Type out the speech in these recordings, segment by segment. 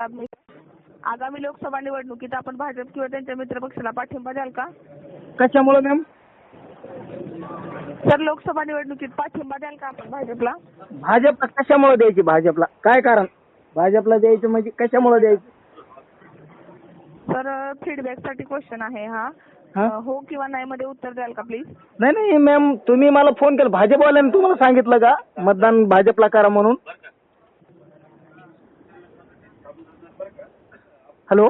आगामी आगामी लोकसभा निवडणुकीत आपण भाजप किंवा त्यांच्या मित्रपक्षाला पाठिंबा द्याल का? कशामुळे मॅम? सर लोकसभा निवडणुकीत पाठिंबा द्याल का आपण भाजपला? भाजपला कशामुळे द्यायची भाजपला? काय कारण? भाजपला द्यायचं म्हणजे कशामुळे द्यायचं? सर फीडबॅकसाठी क्वेश्चन आहे हा. हा? अ, हो किंवा नाही मध्ये उत्तर द्याल का प्लीज नाही नाही मॅम तुम्ही मला फोन केला. भाजपवाल्याने तुम्हाला सांगितलं का? मतदान भाजपला करा म्हणून. हॅलो?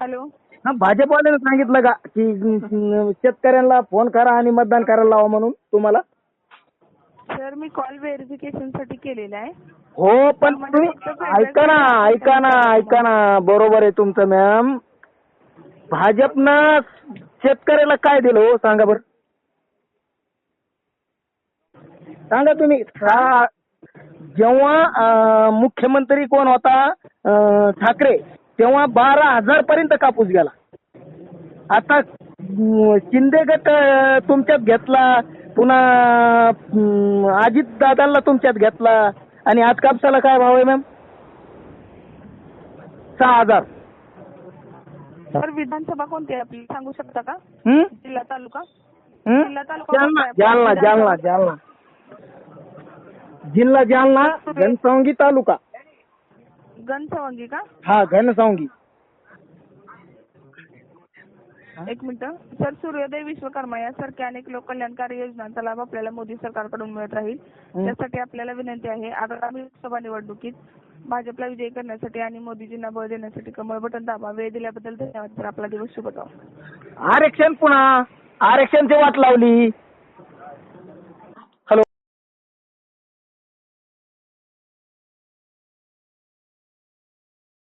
हॅलो? हा भाजपवाल्याने सांगितलं का की अं, शेतकऱ्यांना फोन करा आणि मतदान करायला लावा म्हणून तुम्हाला? सर मी कॉल व्हेरिफिकेशनसाठी केलेला आहे. हो पण तुम्ही ऐका ना ऐका ना ऐका ना. बरोबर आहे तुमचं मॅम भाजपनं शेतकऱ्याला काय दिलं हो? सांगा बरं. सांगा तुम्ही. सा- जेव्हा अं, मुख्यमंत्री कोण होता ठाकरे तेव्हा बारा हजार पर्यंत कापूस गेला. आता शिंदे गट तुमच्यात घेतला पुन्हा अजित दादांना तुमच्यात घेतला आणि आज कापसाला काय भाव आहे मॅम? सहा हजार. सर विधानसभा कोणती आहे आपली? सांगू शकता का? हं? जिल्हा तालुका? हं? जिल्हा तालुका जालना आहे? जालना जालना जालना. जिल्हा जालना. घनसावंगी तालुका. घनसावंगी का? हा घनसावंगी एक मिनिट. सर सूर्योदय विश्वकर्मा यासारख्या अनेक लोककल्याणकारी योजनांचा लाभ आपल्याला मोदी सरकारकडून मिळत राहील. त्यासाठी आपल्याला विनंती आहे आगामी लोकसभा निवडणुकीत भाजपला विजयी करण्यासाठी आणि मोदीजींना बळ देण्यासाठी कमळ बटन दाबा वेळ दिल्याबद्दल धन्यवाद सर. आपला दिवस शुभ जाओ आरक्षण पुन्हा. आरक्षणची वाट लावली.